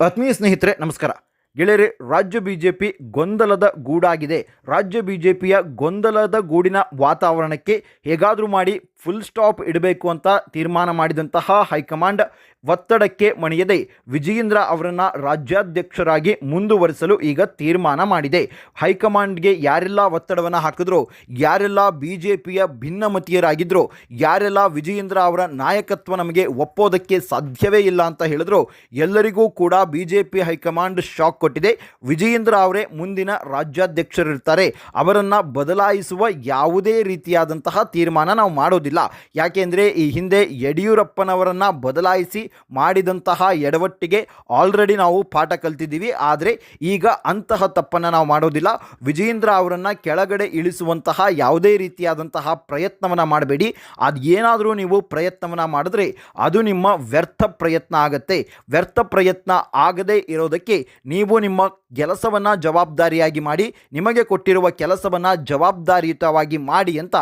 ಆತ್ಮೀಯ ಸ್ನೇಹಿತರೆ, ನಮಸ್ಕಾರ. ಗೆಳೆಯರೆ, ರಾಜ್ಯ ಬಿ ಜೆ ಪಿ ಗೊಂದಲದ ಗೂಡಾಗಿದೆ. ರಾಜ್ಯ ಬಿ ಜೆ ಪಿಯ ಗೊಂದಲದ ಗೂಡಿನ ವಾತಾವರಣಕ್ಕೆ ಹೇಗಾದರೂ ಮಾಡಿ ಫುಲ್ ಸ್ಟಾಪ್ ಇಡಬೇಕು ಅಂತ ತೀರ್ಮಾನ ಮಾಡಿದಂತಹ ಹೈಕಮಾಂಡ್ ಒತ್ತಡಕ್ಕೆ ಮಣಿಯದೆ ವಿಜಯೇಂದ್ರ ಅವರನ್ನು ರಾಜ್ಯಾಧ್ಯಕ್ಷರಾಗಿ ಮುಂದುವರಿಸಲು ಈಗ ತೀರ್ಮಾನ ಮಾಡಿದೆ. ಹೈಕಮಾಂಡ್ಗೆ ಯಾರೆಲ್ಲ ಒತ್ತಡವನ್ನು ಹಾಕಿದ್ರು, ಯಾರೆಲ್ಲ ಬಿ ಜೆ ಪಿಯ ಭಿನ್ನಮತೀಯರಾಗಿದ್ರು, ಯಾರೆಲ್ಲ ವಿಜಯೇಂದ್ರ ಅವರ ನಾಯಕತ್ವ ನಮಗೆ ಒಪ್ಪೋದಕ್ಕೆ ಸಾಧ್ಯವೇ ಇಲ್ಲ ಅಂತ ಹೇಳಿದ್ರು, ಎಲ್ಲರಿಗೂ ಕೂಡ B J P high command shock ಕೊಟ್ಟಿದೆ. ವಿಜಯೇಂದ್ರ ಅವರೇ ಮುಂದಿನ ರಾಜ್ಯಾಧ್ಯಕ್ಷರಿರ್ತಾರೆ. ಅವರನ್ನು ಬದಲಾಯಿಸುವ ಯಾವುದೇ ರೀತಿಯಾದಂತಹ ತೀರ್ಮಾನ ನಾವು ಮಾಡೋದಿಲ್ಲ. ಯಾಕೆಂದರೆ ಈ ಹಿಂದೆ ಯಡಿಯೂರಪ್ಪನವರನ್ನು ಬದಲಾಯಿಸಿ ಮಾಡಿದಂತಹ ಎಡವಟ್ಟಿಗೆ ಆಲ್ರೆಡಿ ನಾವು ಪಾಠ ಕಲ್ತಿದ್ದೀವಿ. ಆದರೆ ಈಗ ಅಂತಹ ತಪ್ಪನ್ನು ನಾವು ಮಾಡೋದಿಲ್ಲ. ವಿಜೇಂದ್ರ ಅವರನ್ನು ಕೆಳಗಡೆ ಇಳಿಸುವಂತಹ ಯಾವುದೇ ರೀತಿಯಾದಂತಹ ಪ್ರಯತ್ನವನ್ನು ಮಾಡಬೇಡಿ. ಅದು ಏನಾದರೂ ನೀವು ಪ್ರಯತ್ನವನ್ನು ಮಾಡಿದ್ರೆ ಅದು ನಿಮ್ಮ ವ್ಯರ್ಥ ಪ್ರಯತ್ನ ಆಗತ್ತೆ. ವ್ಯರ್ಥ ಪ್ರಯತ್ನ ಆಗದೇ ಇರೋದಕ್ಕೆ ನೀವು ನಿಮ್ಮ ಕೆಲಸವನ್ನು ಜವಾಬ್ದಾರಿಯಾಗಿ ಮಾಡಿ, ನಿಮಗೆ ಕೊಟ್ಟಿರುವ ಕೆಲಸವನ್ನು ಜವಾಬ್ದಾರಿಯುತವಾಗಿ ಮಾಡಿ ಅಂತ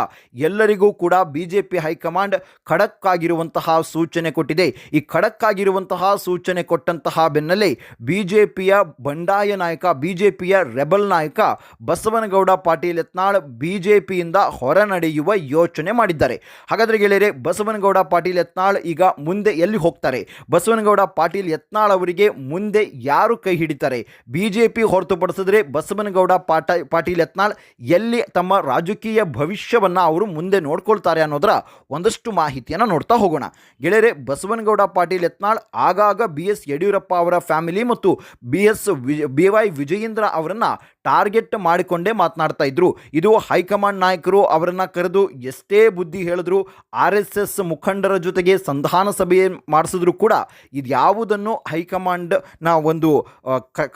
ಎಲ್ಲರಿಗೂ ಕೂಡ ಬಿ ಜೆ ಪಿ ಹೈಕಮಾಂಡ್ ಖಡಕ್ ಆಗಿರುವಂತಹ ಸೂಚನೆ ಕೊಟ್ಟಿದೆ. ಈ ಖಡಕ್ ಆಗಿರುವಂತಹ ಸೂಚನೆ ಕೊಟ್ಟಂತಹ ಬೆನ್ನಲ್ಲೇ ಬಿ ಜೆ ಪಿಯ ಬಂಡಾಯ ನಾಯಕ ಬಿ ಜೆ ಪಿಯ ರೆಬಲ್ ನಾಯಕ ಬಸವನಗೌಡ ಪಾಟೀಲ್ ಯತ್ನಾಳ್ ಬಿ ಜೆ ಪಿಯಿಂದ ಹೊರ ನಡೆಯುವ ಯೋಚನೆ ಮಾಡಿದ್ದಾರೆ. ಹಾಗಾದರೆ ಗೆಳೆಯರೆ, ಬಸವನಗೌಡ ಪಾಟೀಲ್ ಯತ್ನಾಳ್ ಈಗ ಮುಂದೆ ಎಲ್ಲಿ ಹೋಗ್ತಾರೆ? ಬಸವನಗೌಡ ಪಾಟೀಲ್ ಯತ್ನಾಳ್ ಅವರಿಗೆ ಮುಂದೆ ಯಾರು ಕೈ ಹಿಡಿತಾರೆ? ಬಿ ಜೆ ಪಿ ಹೊರತುಪಡಿಸಿದ್ರೆ ಬಸವನಗೌಡ ಪಾಟ, ಪಾಟೀಲ್ ಯತ್ನಾಳ್ ಎಲ್ಲಿ ತಮ್ಮ ರಾಜಕೀಯ ಭವಿಷ್ಯವನ್ನು ಅವರು ಮುಂದೆ ನೋಡ್ಕೊಳ್ತಾರೆ ಅನ್ನೋದರ ಒಂದಷ್ಟು ಮಾಹಿತಿಯನ್ನು ನೋಡ್ತಾ ಹೋಗೋಣ. ಗೆಳೆಯರೆ, ಬಸವನಗೌಡ ಯತ್ನಾಳ್ ಆಗಾಗ ಬಿ ಎಸ್ ಯಡಿಯೂರಪ್ಪ ಅವರ ಫ್ಯಾಮಿಲಿ ಮತ್ತು B S B Y Vijayendra ಅವರನ್ನು ಟಾರ್ಗೆಟ್ ಮಾಡಿಕೊಂಡೇ ಮಾತನಾಡ್ತಾ ಇದ್ರು. ಇದು ಹೈಕಮಾಂಡ್ ನಾಯಕರು ಅವರನ್ನು ಕರೆದು ಎಷ್ಟೇ ಬುದ್ಧಿ ಹೇಳಿದ್ರು ಆರ್ ಎಸ್ ಮುಖಂಡರ ಜೊತೆಗೆ ಸಂಧಾನ ಸಭೆ ಮಾಡಿಸಿದ್ರು ಕೂಡ ಇದ್ಯಾವುದನ್ನು ಹೈಕಮಾಂಡ್ನ ಒಂದು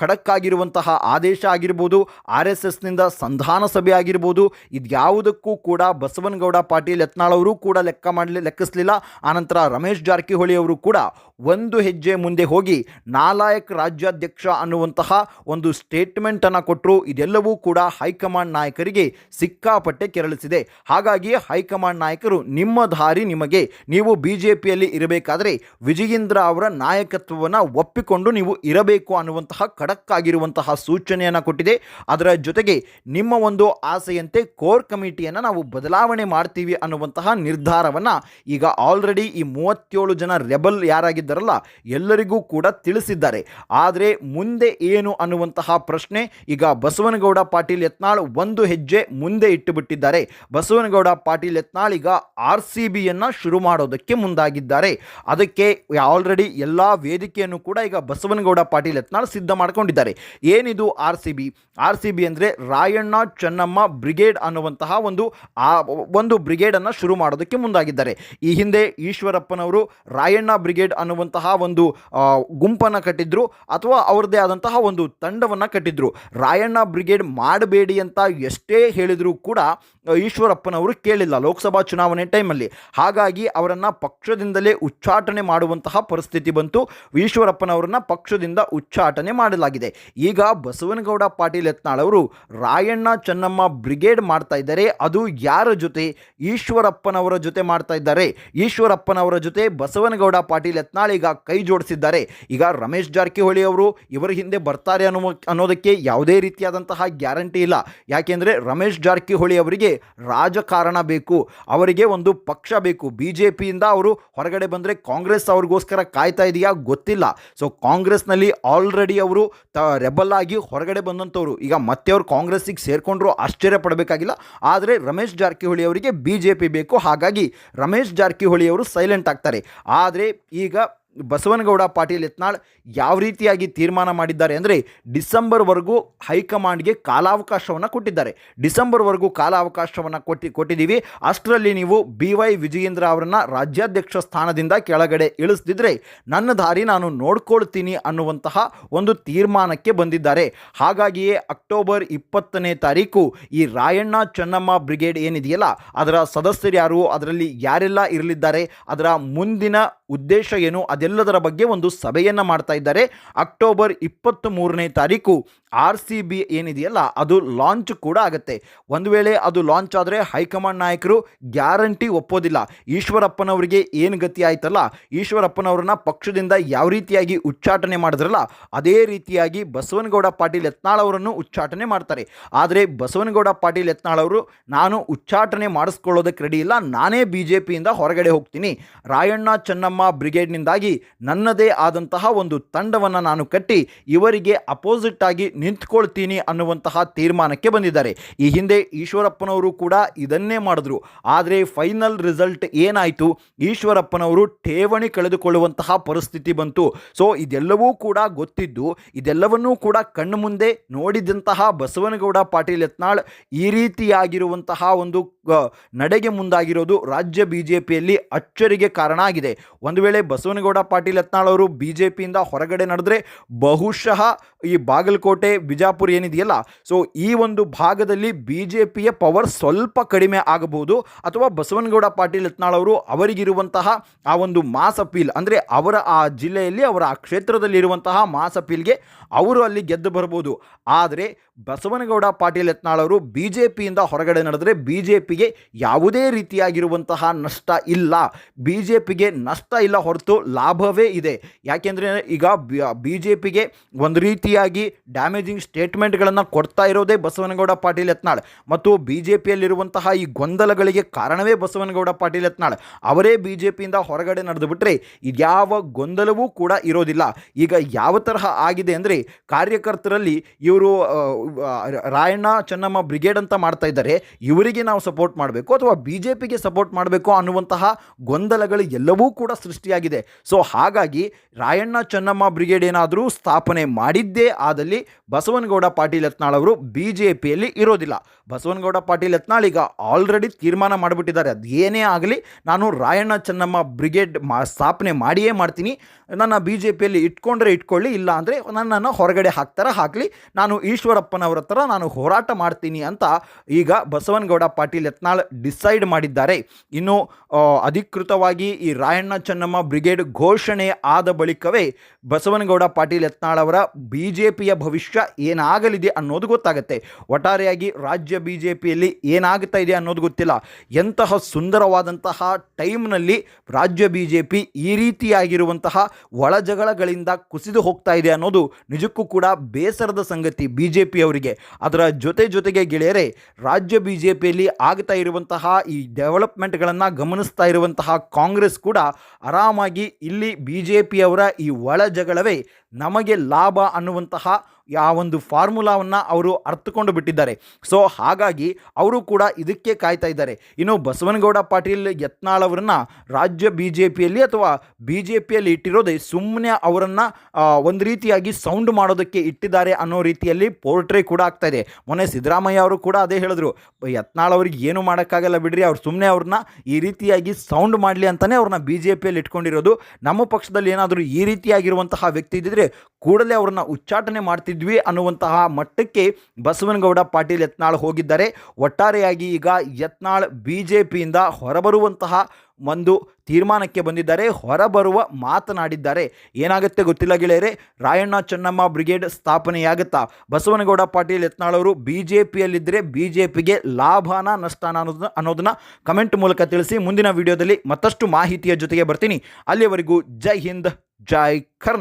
ಖಡಕ್ ಆಗಿರುವಂತಹ ಆದೇಶ ಆಗಿರ್ಬೋದು, ಆರ್ ಎಸ್ ಎಸ್ನಿಂದ ಸಂಧಾನ ಸಭೆ ಆಗಿರ್ಬೋದು ಇದ್ಯಾವುದಕ್ಕೂ ಕೂಡ ಬಸವನಗೌಡ ಪಾಟೀಲ್ ಯತ್ನಾಳ್ ಅವರು ಕೂಡ ಲೆಕ್ಕ ಮಾಡಲಿ, ಲೆಕ್ಕಿಸಲಿಲ್ಲ. ಆನಂತರ ರಮೇಶ್ ಜಾರಕಿಹೊಳಿ ಅವರು ಕೂಡ ಒಂದು ಹೆಜ್ಜೆ ಮುಂದೆ ಹೋಗಿ ನಾಲಾಯಕ್ ರಾಜ್ಯಾಧ್ಯಕ್ಷ ಅನ್ನುವಂತಹ ಒಂದು ಸ್ಟೇಟ್ಮೆಂಟನ್ನು ಕೊಟ್ಟರು ಇದೆಲ್ಲವೂ ಕೂಡ ಹೈಕಮಾಂಡ್ ನಾಯಕರಿಗೆ ಸಿಕ್ಕಾಪಟ್ಟೆ ಕೆರಳಿಸಿದೆ. ಹಾಗಾಗಿ ಹೈಕಮಾಂಡ್ ನಾಯಕರು ನಿಮ್ಮ ದಾರಿ ನಿಮಗೆ, ನೀವು ಬಿ ಜೆ ಪಿಯಲ್ಲಿ ಇರಬೇಕಾದರೆ ವಿಜಯೇಂದ್ರ ಅವರ ನಾಯಕತ್ವವನ್ನು ಒಪ್ಪಿಕೊಂಡು ನೀವು ಇರಬೇಕು ಅನ್ನುವಂತಹ ಖಡಕ್ಕಾಗಿರುವಂತಹ ಸೂಚನೆಯನ್ನು ಕೊಟ್ಟಿದೆ. ಅದರ ಜೊತೆಗೆ ನಿಮ್ಮ ಒಂದು ಆಸೆಯಂತೆ ಕೋರ್ ಕಮಿಟಿಯನ್ನು ನಾವು ಬದಲಾವಣೆ ಮಾಡ್ತೀವಿ ಅನ್ನುವಂತಹ ನಿರ್ಧಾರವನ್ನು ಈಗ ಆಲ್ರೆಡಿ ಈ ಮೂವತ್ತೇಳು ಜನ ರೆಬಲ್ ಯಾರಾಗಿದ್ದಾರಲ್ಲ, ಎಲ್ಲರಿಗೂ ಕೂಡ ತಿಳಿಸಿದ್ದಾರೆ. ಆದರೆ ಮುಂದೆ ಏನು ಅನ್ನುವಂತಹ ಪ್ರಶ್ನೆ ಈಗ ಬಸವನಗೌಡ ಪಾಟೀಲ್ ಯತ್ನಾಳ್ ಒಂದು ಹೆಜ್ಜೆ ಮುಂದೆ ಇಟ್ಟುಬಿಟ್ಟಿದ್ದಾರೆ. ಬಸವನಗೌಡ ಪಾಟೀಲ್ ಯತ್ನಾಳ್ ಈಗ ಆರ್ ಸಿ ಬಿಯನ್ನು ಶುರು ಮಾಡೋದಕ್ಕೆ ಮುಂದಾಗಿದ್ದಾರೆ. ಅದಕ್ಕೆ ಆಲ್ರೆಡಿ ಎಲ್ಲ ವೇದಿಕೆಯನ್ನು ಕೂಡ ಈಗ ಬಸವನಗೌಡ ಪಾಟೀಲ್ ಯತ್ನಾಳ್ ಸಿದ್ಧ ಮಾಡಿಕೊಂಡಿದ್ದಾರೆ. ಏನಿದು R C B? R C B ಅಂದರೆ ರಾಯಣ್ಣ ಚೆನ್ನಮ್ಮ ಬ್ರಿಗೇಡ್ ಅನ್ನುವಂತಹ ಒಂದು, ಆ ಒಂದು ಬ್ರಿಗೇಡನ್ನು ಶುರು ಮಾಡೋದಕ್ಕೆ ಮುಂದಾಗಿದ್ದಾರೆ. ಈ ಹಿಂದೆ ಈಶ್ವರಪ್ಪನವರು ರಾಯಣ್ಣ ಬ್ರಿಗೇಡ್ ಅನ್ನುವಂತಹ ಒಂದು ಗುಂಪನ್ನು ಕಟ್ಟಿದ್ರು ಅಥವಾ ಅವರದೇ ಆದಂತಹ ಒಂದು ತಂಡವನ್ನು ಕಟ್ಟಿದ್ರು. ರಾಯಣ್ಣ ಬ್ರಿಗೇಡ್ ಮಾಡಬೇಡಿ ಅಂತ ಎಷ್ಟೇ ಹೇಳಿದರೂ ಕೂಡ ಈಶ್ವರಪ್ಪನವರು ಕೇಳಿಲ್ಲ ಲೋಕಸಭಾ ಚುನಾವಣೆ ಟೈಮಲ್ಲಿ. ಹಾಗಾಗಿ ಅವರನ್ನು ಪಕ್ಷದಿಂದಲೇ ಉಚ್ಚಾಟನೆ ಮಾಡುವಂತಹ ಪರಿಸ್ಥಿತಿ ಬಂತು. ಈಶ್ವರಪ್ಪನವರನ್ನ ಪಕ್ಷದಿಂದ ಉಚ್ಚಾಟನೆ ಮಾಡಲಾಗಿದೆ. ಈಗ ಬಸವನಗೌಡ, ಪಾಟೀಲ್ ಯತ್ನಾಳ್ ಅವರು ರಾಯಣ್ಣ ಚೆನ್ನಮ್ಮ ಬ್ರಿಗೇಡ್ ಮಾಡ್ತಾ ಇದ್ದಾರೆ. ಅದು ಯಾರ ಜೊತೆ? ಈಶ್ವರಪ್ಪನವರ ಜೊತೆ ಮಾಡ್ತಾ ಇದ್ದಾರೆ. ಈಶ್ವರಪ್ಪನವರ ಜೊತೆ ಬಸವನಗೌಡ, ಪಾಟೀಲ್ ಯತ್ನಾಳ್ ಈಗ ಕೈ ಜೋಡಿಸಿದ್ದಾರೆ. ಈಗ ರಮೇಶ್ ಜಾರಕಿಹೊಳಿ ಅವರು ಇವರ ಹಿಂದೆ ಬರ್ತಾರೆ ಅನ್ನುವ ಅನ್ನೋದಕ್ಕೆ ಯಾವುದೇ ರೀತಿಯಾದಂತಹ ಗ್ಯಾರಂಟಿ ಇಲ್ಲ. ಯಾಕೆಂದರೆ ರಮೇಶ್ ಜಾರಕಿಹೊಳಿ ಅವರಿಗೆ ರಾಜಕಾರಣ ಬೇಕು. ಅವರಿಗೆ ಒಂದು ಪಕ್ಷ ಬೇಕು. ಬಿ ಜೆ ಪಿಯಿಂದ ಅವರು ಹೊರಗಡೆ ಬಂದರೆ ಕಾಂಗ್ರೆಸ್ ಅವ್ರಿಗೋಸ್ಕರ ಕಾಯ್ತಾ ಇದೆಯಾ ಗೊತ್ತಿಲ್ಲ. ಸೊ ಕಾಂಗ್ರೆಸ್ನಲ್ಲಿ ಆಲ್ರೆಡಿ ಅವರು ತ ರೆಬಲ್ ಆಗಿ ಹೊರಗಡೆ ಬಂದಂಥವ್ರು. ಈಗ ಮತ್ತೆ ಅವರು ಕಾಂಗ್ರೆಸ್ಸಿಗೆ ಸೇರಿಕೊಂಡ್ರು ಆಶ್ಚರ್ಯ ಪಡಬೇಕಾಗಿಲ್ಲ. ಆದರೆ ರಮೇಶ್ ಜಾರಕಿಹೊಳಿ ಅವರಿಗೆ ಬಿ ಬೇಕು. ಹಾಗಾಗಿ ರಮೇಶ್ ಜಾರಕಿಹೊಳಿ ಅವರು ಸೈಲೆಂಟ್ ಆಗ್ತಾರೆ. ಆದರೆ ಈಗ ಬಸವನಗೌಡ ಪಾಟೀಲ್ ಯತ್ನಾಳ್ ಯಾವ ರೀತಿಯಾಗಿ ತೀರ್ಮಾನ ಮಾಡಿದ್ದಾರೆ ಅಂದರೆ ಡಿಸೆಂಬರ್ವರೆಗೂ ಹೈಕಮಾಂಡ್ಗೆ ಕಾಲಾವಕಾಶವನ್ನು ಕೊಟ್ಟಿದ್ದಾರೆ. ಡಿಸೆಂಬರ್ವರೆಗೂ ಕಾಲಾವಕಾಶವನ್ನು ಕೊಟ್ಟು, ಕೊಟ್ಟಿದ್ದೀವಿ. ಅಷ್ಟರಲ್ಲಿ ನೀವು ಬಿ ವೈ ವಿಜಯೇಂದ್ರ ಅವರನ್ನು ರಾಜ್ಯಾಧ್ಯಕ್ಷ ಸ್ಥಾನದಿಂದ ಕೆಳಗಡೆ ಇಳಿಸ್ದಿದ್ರೆ ನನ್ನ ದಾರಿ ನಾನು ನೋಡ್ಕೊಳ್ತೀನಿ ಅನ್ನುವಂತಹ ಒಂದು ತೀರ್ಮಾನಕ್ಕೆ ಬಂದಿದ್ದಾರೆ. ಹಾಗಾಗಿಯೇ ಅಕ್ಟೋಬರ್ ಇಪ್ಪತ್ತನೇ ತಾರೀಕು ಈ ರಾಯಣ್ಣ ಚೆನ್ನಮ್ಮ ಬ್ರಿಗೇಡ್ ಏನಿದೆಯಲ್ಲ, ಅದರ ಸದಸ್ಯರು ಯಾರು, ಅದರಲ್ಲಿ ಯಾರೆಲ್ಲ ಇರಲಿದ್ದಾರೆ, ಅದರ ಮುಂದಿನ ಉದ್ದೇಶ ಏನು ಅದೆಲ್ಲ ಅದೆಲ್ಲದರ ಬಗ್ಗೆ ಒಂದು ಸಭೆಯನ್ನು ಮಾಡ್ತಾ ಇದ್ದಾರೆ. ಅಕ್ಟೋಬರ್ ಇಪ್ಪತ್ತ್ ಮೂರನೇ ತಾರೀಕು ಆರ್ ಸಿ ಬಿ ಏನಿದೆಯಲ್ಲ, ಅದು ಲಾಂಚ್ ಕೂಡ ಆಗುತ್ತೆ. ಒಂದು ವೇಳೆ ಅದು ಲಾಂಚ್ ಆದರೆ ಹೈಕಮಾಂಡ್ ನಾಯಕರು ಗ್ಯಾರಂಟಿ ಒಪ್ಪೋದಿಲ್ಲ. ಈಶ್ವರಪ್ಪನವರಿಗೆ ಏನು ಗತಿ ಆಯ್ತಲ್ಲ? ಈಶ್ವರಪ್ಪನವ್ರನ್ನ ಪಕ್ಷದಿಂದ ಯಾವ ರೀತಿಯಾಗಿ ಉಚ್ಚಾಟನೆ ಮಾಡಿದ್ರಲ್ಲ, ಅದೇ ರೀತಿಯಾಗಿ ಬಸವನಗೌಡ ಪಾಟೀಲ್ ಯತ್ನಾಳ್ ಅವರನ್ನು ಉಚ್ಚಾಟನೆ ಮಾಡ್ತಾರೆ. ಆದರೆ ಬಸವನಗೌಡ ಪಾಟೀಲ್ ಯತ್ನಾಳ್ ಅವರು, ನಾನು ಉಚ್ಚಾಟನೆ ಮಾಡಿಸ್ಕೊಳ್ಳೋದಕ್ಕೆ ರೆಡಿ ಇಲ್ಲ, ನಾನೇ ಬಿ ಜೆ ಪಿಯಿಂದ ಹೊರಗಡೆ ಹೋಗ್ತೀನಿ. ರಾಯಣ್ಣ ಚೆನ್ನಮ್ಮ ಬ್ರಿಗೇಡ್ನಿಂದಾಗಿ ನನ್ನದೇ ಆದಂತಹ ಒಂದು ತಂಡವನ್ನು ನಾನು ಕಟ್ಟಿ ಇವರಿಗೆ ಅಪೋಸಿಟ್ ಆಗಿ ನಿಂತ್ಕೊಳ್ತೀನಿ ಅನ್ನುವಂತಹ ತೀರ್ಮಾನಕ್ಕೆ ಬಂದಿದ್ದಾರೆ. ಈ ಹಿಂದೆ ಈಶ್ವರಪ್ಪನವರು ಕೂಡ ಇದನ್ನೇ ಮಾಡಿದ್ರು. ಆದರೆ ಫೈನಲ್ ರಿಸಲ್ಟ್ ಏನಾಯಿತು? ಈಶ್ವರಪ್ಪನವರು ಠೇವಣಿ ಕಳೆದುಕೊಳ್ಳುವಂತಹ ಪರಿಸ್ಥಿತಿ ಬಂತು. ಸೊ ಇದೆಲ್ಲವೂ ಕೂಡ ಗೊತ್ತಿದ್ದು, ಇದೆಲ್ಲವನ್ನೂ ಕೂಡ ಕಣ್ಣು ಮುಂದೆ ನೋಡಿದಂತಹ ಬಸವನಗೌಡ ಪಾಟೀಲ್ ಯತ್ನಾಳ್ ಈ ರೀತಿಯಾಗಿರುವಂತಹ ಒಂದು ನಡೆಗೆ ಮುಂದಾಗಿರೋದು ರಾಜ್ಯ ಬಿ ಅಚ್ಚರಿಗೆ ಕಾರಣ ಆಗಿದೆ. ಒಂದು ವೇಳೆ ಬಸವನಗೌಡ ಪಾಟೀಲ್ ಯತ್ನಾಳ್ ಅವರು ಬಿ ಜೆ ಹೊರಗಡೆ ನಡೆದ್ರೆ ಬಹುಶಃ ಈ ಬಾಗಲಕೋಟೆ, ಬಿಜಾಪುರ ಏನಿದೆಯಲ್ಲ ಸೊ ಈ ಒಂದು ಭಾಗದಲ್ಲಿ ಬಿ ಜೆ ಪಿಯ ಪವರ್ ಸ್ವಲ್ಪ ಕಡಿಮೆ ಆಗಬಹುದು. ಅಥವಾ ಬಸವನಗೌಡ, ಪಾಟೀಲ್, ಯತ್ನಾಳ್ ಅವರು ಅವರಿಗಿರುವಂತಹ ಆ ಒಂದು ಮಾಸ್ ಅಪೀಲ್, ಅಂದರೆ ಅವರ ಆ ಜಿಲ್ಲೆಯಲ್ಲಿ, ಅವರ ಆ ಕ್ಷೇತ್ರದಲ್ಲಿ ಇರುವಂತಹ ಮಾಸ್ ಅಪೀಲ್ಗೆ ಅವರು ಅಲ್ಲಿ ಗೆದ್ದು ಬರಬಹುದು ಆದರೆ ಬಸವನಗೌಡ, ಪಾಟೀಲ್, ಯತ್ನಾಳ್ ಅವರು ಬಿ ಜೆ ಪಿಯಿಂದ ಹೊರಗಡೆ ನಡೆದರೆ ಬಿ ಜೆ ಪಿಗೆ ಯಾವುದೇ ರೀತಿಯಾಗಿರುವಂತಹ ನಷ್ಟ ಇಲ್ಲ. ಬಿ ಜೆ ಪಿಗೆ ನಷ್ಟ ಇಲ್ಲ ಹೊರತು ಲಾಭವೇ ಇದೆ. ಯಾಕೆಂದರೆ ಈಗ ಬಿ ಜೆ ಪಿಗೆ ಒಂದು ರೀತಿಯಾಗಿ ಡ್ಯಾಮೇಜಿಂಗ್ ಸ್ಟೇಟ್ಮೆಂಟ್ಗಳನ್ನು ಕೊಡ್ತಾ ಇರೋದೇ ಬಸವನಗೌಡ ಪಾಟೀಲ್ ಯತ್ನಾಳ್. ಮತ್ತು ಬಿ ಜೆ ಪಿಯಲ್ಲಿರುವಂತಹ ಈ ಗೊಂದಲಗಳಿಗೆ ಕಾರಣವೇ ಬಸವನಗೌಡ ಪಾಟೀಲ್ ಯತ್ನಾಳ್. ಅವರೇ ಬಿ ಜೆ ಪಿಯಿಂದ ಹೊರಗಡೆ ನಡೆದು ಬಿಟ್ಟರೆ ಇದ್ಯಾವ ಗೊಂದಲವೂ ಕೂಡ ಇರೋದಿಲ್ಲ. ಈಗ ಯಾವ ತರಹ ಆಗಿದೆ ಅಂದರೆ ಕಾರ್ಯಕರ್ತರಲ್ಲಿ ಇವರು ರಾಯಣ್ಣ ಚೆನ್ನಮ್ಮ ಬ್ರಿಗೇಡ್ ಅಂತ ಮಾಡ್ತಾ ಇದ್ದಾರೆ. ಇವರಿಗೆ ನಾವು ಸಪೋರ್ಟ್ ಮಾಡಬೇಕು ಅಥವಾ ಬಿ ಜೆ ಪಿಗೆ ಸಪೋರ್ಟ್ ಮಾಡಬೇಕು ಅನ್ನುವಂತಹ ಗೊಂದಲಗಳು ಎಲ್ಲವೂ ಕೂಡ ಸೃಷ್ಟಿಯಾಗಿದೆ. ಸೊ ಹಾಗಾಗಿ ರಾಯಣ್ಣ ಚೆನ್ನಮ್ಮ ಬ್ರಿಗೇಡ್ ಏನಾದರೂ ಸ್ಥಾಪನೆ ಮಾಡಿದ್ದೇ ಆದಲ್ಲಿ ಬಸವನಗೌಡ ಪಾಟೀಲ್ ಯತ್ನಾಳ್ ಅವರು ಬಿ ಜೆ ಪಿಯಲ್ಲಿ ಇರೋದಿಲ್ಲ. ಬಸವನಗೌಡ ಪಾಟೀಲ್ ಯತ್ನಾಳ್ ಈಗ ಆಲ್ರೆಡಿ ತೀರ್ಮಾನ ಮಾಡಿಬಿಟ್ಟಿದ್ದಾರೆ. ಅದು ಏನೇ ಆಗಲಿ ನಾನು ರಾಯಣ್ಣ ಚೆನ್ನಮ್ಮ ಬ್ರಿಗೇಡ್ ಮಾ, ಸ್ಥಾಪನೆ ಮಾಡಿಯೇ ಮಾಡ್ತೀನಿ. ನನ್ನ ಬಿ ಜೆ ಪಿಯಲ್ಲಿ ಇಟ್ಕೊಂಡ್ರೆ ಇಟ್ಕೊಳ್ಳಿ, ಇಲ್ಲ ಅಂದರೆ ನನ್ನನ್ನು ಹೊರಗಡೆ ಹಾಕ್ತಾರ, ಹಾಕಲಿ. ನಾನು ಈಶ್ವರಪ್ಪನವರ ಹತ್ರ ನಾನು ಹೋರಾಟ ಮಾಡ್ತೀನಿ ಅಂತ ಈಗ ಬಸವನಗೌಡ ಪಾಟೀಲ್ ಯತ್ನಾಳ್ ಡಿಸೈಡ್ ಮಾಡಿದ್ದಾರೆ. ಇನ್ನು ಅಧಿಕೃತವಾಗಿ ಈ ರಾಯಣ್ಣ ಚೆನ್ನಮ್ಮ ಬ್ರಿಗೇಡ್ ಘೋಷಣೆ ಆದ ಬಳಿಕವೇ ಬಸವನಗೌಡ ಪಾಟೀಲ್ ಯತ್ನಾಳ್ ಅವರ ಬಿ ಪಿಯ ಭವಿಷ್ಯ ಏನಾಗಲಿದೆ ಅನ್ನೋದು ಗೊತ್ತಾಗುತ್ತೆ. ಒಟ್ಟಾರೆಯಾಗಿ ರಾಜ್ಯ ಬಿ ಜೆ ಪಿಯಲ್ಲಿ ಏನಾಗ್ತಾ ಇದೆ ಅನ್ನೋದು ಗೊತ್ತಿಲ್ಲ. ಎಂತಹ ಸುಂದರವಾದಂತಹ ಟೈಮ್ನಲ್ಲಿ ರಾಜ್ಯ ಬಿ ಜೆ ಪಿ ಈ ರೀತಿಯಾಗಿರುವಂತಹ ಒಳಜಗಳಗಳಿಂದ ಕುಸಿದು ಹೋಗ್ತಾ ಇದೆ ಅನ್ನೋದು ನಿಜಕ್ಕೂ ಕೂಡ ಬೇಸರದ ಸಂಗತಿ ಬಿ ಜೆ ಪಿಯವರಿಗೆ ಅದರ ಜೊತೆ ಜೊತೆಗೆ ಗೆಳೆಯರೆ, ರಾಜ್ಯ ಬಿ ಜೆ ಪಿಯಲ್ಲಿ ಆಗ್ತಾ ಇರುವಂತಹ ಈ ಡೆವಲಪ್ಮೆಂಟ್ಗಳನ್ನು ಗಮನಿಸ್ತಾ ಇರುವಂತಹ ಕಾಂಗ್ರೆಸ್ ಕೂಡ ಆರಾಮಾಗಿ ಇಲ್ಲಿ ಬಿ ಜೆ ಪಿಯವರ ಈ ಒಳಜಗಳವೇ ನಮಗೆ ಲಾಭ ಅನ್ನುವಂತಹ ಆ ಒಂದು ಫಾರ್ಮುಲಾವನ್ನು ಅವರು ಅರ್ಥಕೊಂಡು ಬಿಟ್ಟಿದ್ದಾರೆ. ಸೊ, ಹಾಗಾಗಿ ಅವರು ಕೂಡ ಇದಕ್ಕೆ ಕಾಯ್ತಾ ಇದ್ದಾರೆ. ಇನ್ನು ಬಸವನಗೌಡ ಪಾಟೀಲ್ ಯತ್ನಾಳ್ ಅವರನ್ನು ರಾಜ್ಯ ಬಿ ಜೆ ಪಿಯಲ್ಲಿ ಅಥವಾ ಬಿ ಜೆ ಪಿಯಲ್ಲಿ ಇಟ್ಟಿರೋದೇ ಸುಮ್ಮನೆ ಅವರನ್ನು ಒಂದು ರೀತಿಯಾಗಿ ಸೌಂಡ್ ಮಾಡೋದಕ್ಕೆ ಇಟ್ಟಿದ್ದಾರೆ ಅನ್ನೋ ರೀತಿಯಲ್ಲಿ ಪೋರ್ಟ್ರೇ ಕೂಡ ಆಗ್ತಾ ಇದೆ. ಮೊನ್ನೆ ಸಿದ್ದರಾಮಯ್ಯ ಅವರು ಕೂಡ ಅದೇ ಹೇಳಿದ್ರು, ಯತ್ನಾಳ್ ಅವ್ರಿಗೆ ಏನು ಮಾಡೋಕ್ಕಾಗಲ್ಲ ಬಿಡ್ರಿ, ಅವ್ರು ಸುಮ್ಮನೆ ಅವ್ರನ್ನ ಈ ರೀತಿಯಾಗಿ ಸೌಂಡ್ ಮಾಡಲಿ ಅಂತಲೇ ಅವ್ರನ್ನ ಬಿ ಜೆ ಪಿಯಲ್ಲಿ ಇಟ್ಕೊಂಡಿರೋದು. ನಮ್ಮ ಪಕ್ಷದಲ್ಲಿ ಏನಾದರೂ ಈ ರೀತಿಯಾಗಿರುವಂತಹ ವ್ಯಕ್ತಿ ಇದ್ದಿದ್ರೆ ಕೂಡಲೇ ಅವ್ರನ್ನ ಉಚ್ಚಾಟನೆ ಮಾಡ್ತಿದ್ವಿ ಅನ್ನುವಂತಹ ಮಟ್ಟಕ್ಕೆ ಬಸವನಗೌಡ ಪಾಟೀಲ್ ಯತ್ನಾಳ್ ಹೋಗಿದ್ದಾರೆ. ಒಟ್ಟಾರೆಯಾಗಿ ಈಗ ಯತ್ನಾಳ್ ಬಿ ಜೆ ಪಿಯಿಂದ ಹೊರಬರುವಂತಹ ಒಂದು ತೀರ್ಮಾನಕ್ಕೆ ಬಂದಿದ್ದಾರೆ. ಹೊರಬರುವ ಮಾತನಾಡಿದ್ದಾರೆ. ಏನಾಗುತ್ತೆ ಗೊತ್ತಿಲ್ಲ ಗೆಳೆಯರೆ, ರಾಯಣ್ಣ ಚೆನ್ನಮ್ಮ ಬ್ರಿಗೇಡ್ ಸ್ಥಾಪನೆಯಾಗುತ್ತಾ? ಬಸವನಗೌಡ ಪಾಟೀಲ್ ಯತ್ನಾಳ್ ಅವರು ಬಿ ಜೆ ಪಿಯಲ್ಲಿದ್ದರೆ ಬಿ ಜೆ ಪಿಗೆ ಲಾಭನ ನಷ್ಟನ ಅನ್ನೋದನ್ನ ಅನ್ನೋದನ್ನ ಕಮೆಂಟ್ ಮೂಲಕ ತಿಳಿಸಿ ಮುಂದಿನ ವಿಡಿಯೋದಲ್ಲಿ ಮತ್ತಷ್ಟು ಮಾಹಿತಿಯ ಜೊತೆಗೆ ಬರ್ತೀನಿ. ಅಲ್ಲಿಯವರೆಗೂ ಜೈ ಹಿಂದ್, ಜೈ ಕರ್ನಾಟಕ